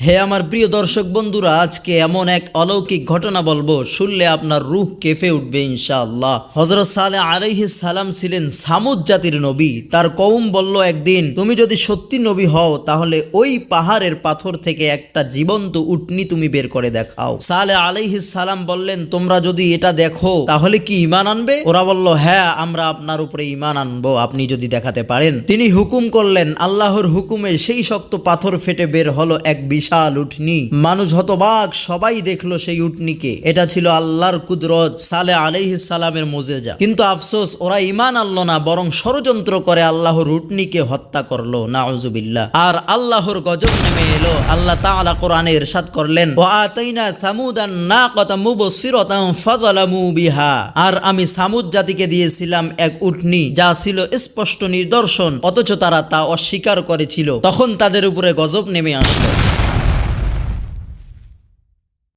হে আমার প্রিয় দর্শক বন্ধুরা, আজকে এমন এক অলৌকিক ঘটনা বলব, শুনলে আপনার রূহ কেঁপে উঠবে ইনশাআল্লাহ। হজরত সালে আলাইহিস সালাম ছিলেন সামুদ জাতির নবী। তার কৌম বলল একদিন, তুমি যদি সত্যি নবী হও, তাহলে ওই পাহাড়ের পাথর থেকে একটা জীবন্ত উটনি তুমি বের করে দেখাও। সালে আলাইহিস সালাম বললেন, তোমরা যদি এটা দেখো, তাহলে কি ইমান আনবে? ওরা বলল হ্যাঁ আমরা আপনার উপরে ইমান আনব, আপনি যদি দেখাতে পারেন। তিনি হুকুম করলেন, আল্লাহর হুকুমে সেই শক্ত পাথর ফেটে বের হলো এক বিশাল উটনি মানুষ হতবাক, সবাই দেখল সেই উটনিকে এটা ছিল আল্লাহর কুদরত সালে আলাইহিস সালামের মোজেজা। কিন্তু আফসোস, ওরা ইমান আনলো না, বরং ষড়যন্ত্র করে আল্লাহর উটনিকে হত্যা করল, নাউজুবিল্লাহ। আর আল্লাহর গজব নেমে এলো। আল্লাহ তাআলা কোরআনে ইরশাদ করলেন, ওয়া আতাইনা সামুদান নাকাতা মুবসিরাতান ফাযালামু বিহা। আর আমি সামুদ জাতিকে দিয়েছিলাম এক উটনি যা ছিল স্পষ্ট নিদর্শন, অথচ তারা তা অস্বীকার করেছিল। তখন তাদের উপরে গজব নেমে আসলো।